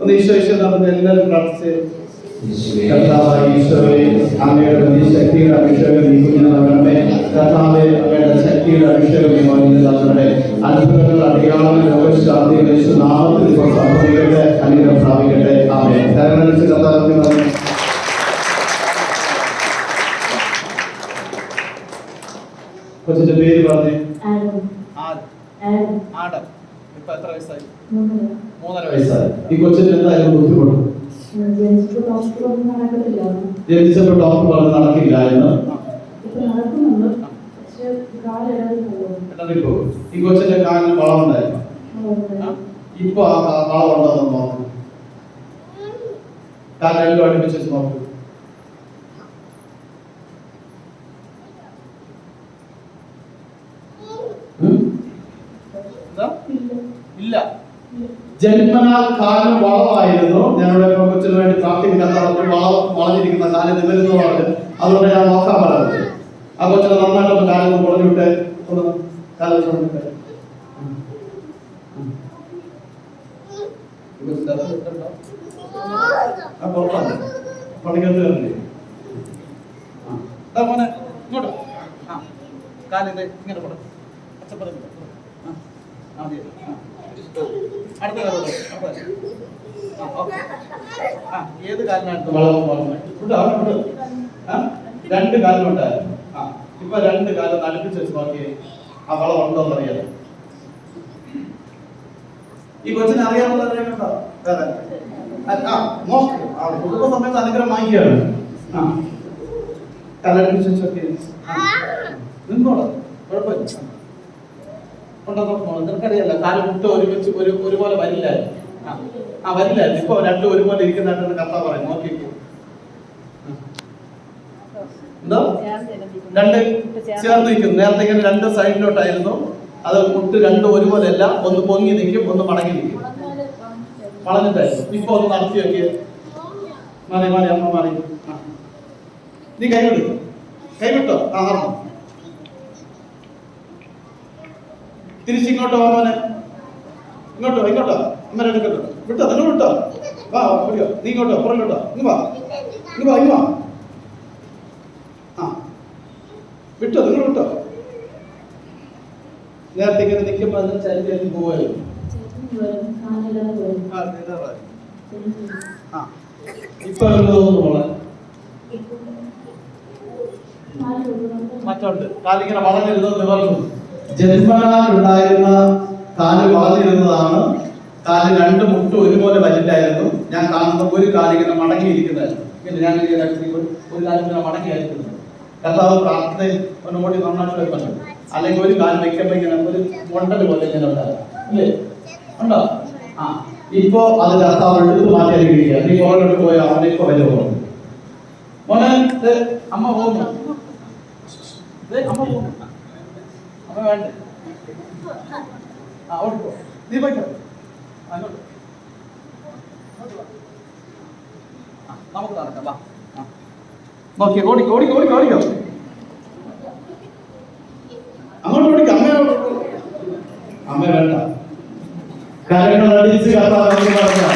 ഒന്ന് ഈശോ ഈശോ നടന്ന് എല്ലാവരും പ്രാർത്ഥിച്ച് കർത്താവായ ഈശോയെ അങ്ങയുടെ ശക്തിയുടെ അഭിഷേകം ഈ കുഞ്ഞിന് നൽകണമേ. കർത്താവെ അങ്ങയുടെ ശക്തിയുടെ അഭിഷേകം മോനിന് നൽകണമേ. അത്ഭുതങ്ങൾ അടയാളം യേശു നാമത്തിൽ സംഭവിക്കട്ടെ അനുഗ്രഹം പ്രാപിക്കട്ടെ. ആമേ കരങ്ങളടിച്ച് കർത്താവിന് കൊച്ചിന്റെ പേര് പറഞ്ഞേ. ആരും ആഡം ഇപ്പൊ എത്ര വയസ്സായി? മൂന്നര. മൂന്നര വയസ്സായി. ഈ കൊച്ചിന് എന്തായാലും ബുദ്ധിമുട്ട്? ജനിച്ചപ്പോൾ ഡോക്ടർ പറഞ്ഞ് നടക്കില്ല എന്ന്? ഈ കൊച്ചിന്റെ കാലിന് വളമുണ്ടായിരുന്നു ആ? ഇപ്പൊ ആ വളമുണ്ടെന്ന് നോക്കും കാലിൽ അടുപ്പിച്ച് നോക്കും. ഇല്ല. ജന്മനാൽ കാലിന് വളവായിരുന്നു ഞങ്ങളുടെ കൊച്ചിന് വേണ്ടി പ്രാർത്ഥിക്കുന്ന വളം വള വളഞ്ഞിരിക്കുന്ന കാലം നിവരുന്നു പറഞ്ഞു അതുകൊണ്ട് ഞാൻ നോക്കാൻ പറഞ്ഞത്. ആ കൊച്ചിനെ ഒന്ന് കാലം കുറഞ്ഞിട്ട് ആ പുറത്താണ് പണിക്കത്ത് കയറില്ലേ ആ. ദാ മോനെ ഇങ്ങോട്ട് ആ കാലിന്റെ ഇങ്ങനെ കൊടു. പച്ചപ്പറ ആ ആ മതി. ആ. അടുത്ത കാലോട്ട് ആ ഏത് കാലിനടുത്ത് വളം വളർന്നത് ഇവിടെ അവിടെ രണ്ട് കാലിനുണ്ടായിരുന്നു ആ ഇപ്പൊ രണ്ട് കാലം നടുപ്പിച്ച് വെച്ച് ആ വളം ഉണ്ടോ എന്നറിയാലോ ഈ കൊച്ചിനെ അറിയാവുന്നത് കേട്ടോ വേറെ ആ നോക്ക് ആ കുടുംബ സമയത്ത് അനുഗ്രഹം വാങ്ങിയാണ് ആ കലടിപ്പിച്ച് വെച്ചൊക്കെ നിന്നോളാം കുഴപ്പമില്ല ഉണ്ടോ പോകണം നിനക്കറിയാലോ കാൽ മുട്ട ഒരുമിച്ച് ഒരു ഒരുപോലെ വരില്ലായിരുന്നു. ആ, വരില്ലായിരുന്നു. ഇപ്പൊ രണ്ടും ഒരുപോലെ ഇരിക്കുന്നതായിട്ട് കഥ പറയും നോക്കി എന്തോ? രണ്ട് ചേർന്ന് നിൽക്കും നേരത്തെ ഇങ്ങനെ രണ്ട് സൈഡിലോട്ടായിരുന്നു. അത് മുട്ട് രണ്ടും ഒരുപോലെ അല്ല ഒന്ന് പൊങ്ങി നിൽക്കും ഒന്ന് മടങ്ങി നിൽക്കും. വളഞ്ഞിട്ടായിരുന്നു. ഇപ്പൊ ഒന്ന് നടത്തി നോക്കിയേ. മാറി മാറി അമ്മ മാറി. നീ കൈവിട്ടു കൈവിട്ടോ ആ തിരിച്ചിങ്ങോട്ടോ വാ മോനെ. ഇങ്ങോട്ടോ ഇങ്ങോട്ടോ. അമ്മ എടുക്കട്ടോ വിട്ടോ നിങ്ങൾ വിട്ടോ. വാ വാ, പിടിയോ നീ ഇങ്ങോട്ടോ പുറകിലോട്ടോ ഇങ്ങ് വാ. ഇങ്ങ് വാ ഇങ്ങ് വാ. ആ. വിട്ടോ നിങ്ങൾ വിട്ടോ. നേരത്തെ ഇങ്ങനെ നിൽക്കുമ്പോൾ അതിന് ചരിത്രം പോവായിരുന്നു. മറ്റുണ്ട്. കാലിങ്ങനെ വളഞ്ഞിരുന്നത് നിവർന്നു ജന്മനാൽ ഉണ്ടായിരുന്ന കാൽ വളർന്നിരുന്നതാണ് കാൽ രണ്ട് മുട്ട് ഒരുപോലെ വലിയായിരുന്നു ഞാൻ കാണുന്ന ഒരു കാലിങ്ങനെ മടങ്ങിയിരിക്കുന്നതായിരുന്നു. ഞാൻ ഒരു കാലിങ്ങനെ മടങ്ങിയായിരിക്കുന്നത് കർത്താവ് ഒന്നുകൂടി നന്നായിട്ട് വെക്കുന്നുണ്ട് അല്ലെങ്കിൽ ഒരു കാൽ വെക്കുമ്പോൾ ഇങ്ങനെ ഒരു മുണ്ടൽ പോലെ ഇങ്ങനെ ഉണ്ടാകും. അല്ലേ? ഉണ്ടോ? ആ. ഇപ്പോ അത് കർത്താവ് എടുത്തു മാറ്റിയിരിക്കുക നീ പുറകോട്ട് പോയാൽ അവനെ ഇപ്പൊ വലിയ പോകുന്നു മോനെ അമ്മ പോകുന്നു. അമ്മ പോകുന്നു. അമ്മ വേണ്ടേ. ആ അവിടെ പോ. നീ പോയിട്ടോ. ആ, നമുക്ക് നടക്കാം വാ. ആ. ഓടി ഓടിക്കോ ഓടിക്കോ ഓടിക്കോ അങ്ങോട്ട് ഓടിക്കോ അമ്മ അമ്മ വേണ്ട. കാര്യങ്ങൾ അടിച്ച് കത്താ നമുക്ക് നടക്കാം.